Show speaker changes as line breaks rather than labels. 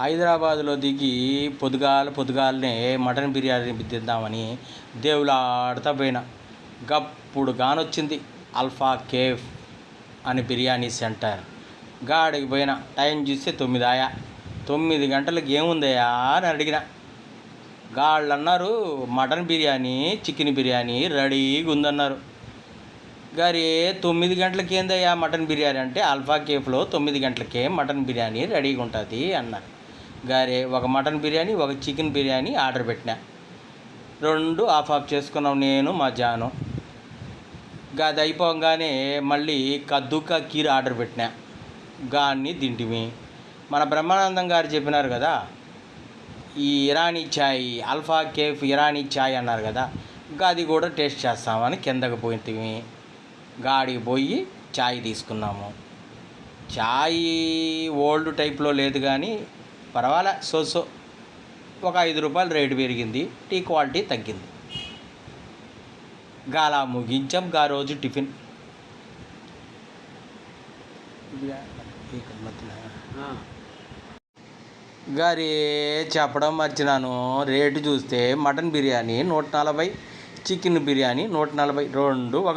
హైదరాబాద్లో దిగి పొద్దుగాల పొద్దుగాలనే మటన్ బిర్యానీ తిందామని దేవులాడతా పోయిన. గప్పుడు గానొచ్చింది అల్ఫా కేఫ్ అని బిర్యానీ సెంటర్. గాడికి పోయిన టైం చూస్తే తొమ్మిది ఆయా తొమ్మిది గంటలకు ఏముందయ్యా అని అడిగిన. గాళ్ళు అన్నారు మటన్ బిర్యానీ చికెన్ బిర్యానీ రెడీగా ఉందన్నారు. గారి తొమ్మిది గంటలకి ఏందయ్యా మటన్ బిర్యానీ అంటే? అల్ఫా కేఫ్లో తొమ్మిది గంటలకే మటన్ బిర్యానీ రెడీగా ఉంటుంది అన్నారు. గారే ఒక మటన్ బిర్యానీ ఒక చికెన్ బిర్యానీ ఆర్డర్ పెట్టిన. రెండు ఆఫ్ ఆఫ్ చేసుకున్నాం నేను మా జాను. అది అయిపోగానే మళ్ళీ కద్దుకా కీర్ ఆర్డర్ పెట్టిన. గాన్ని తింటిమి. మన బ్రహ్మానందం గారు చెప్పినారు కదా ఈ ఇరానీ ఛాయ్ అల్ఫా కేఫ్ ఇరానీ ఛాయ్ అన్నారు కదా అది కూడా టేస్ట్ చేస్తామని కిందకి పోయింటిమి. గాడికి పోయి ఛాయ్ తీసుకున్నాము. ఛాయ్ ఓల్డ్ టైప్లో లేదు కానీ పర్వాలే. సో సో ఒక ఐదు రూపాయలు రేటు పెరిగింది టీ క్వాలిటీ తగ్గింది. గాలా ముగించాం గా రోజు టిఫిన్. గారి చెప్పడం మర్చినాను. రేటు చూస్తే మటన్ బిర్యానీ నూట నలభై చికెన్ బిర్యానీ నూట నలభై రెండు ఒక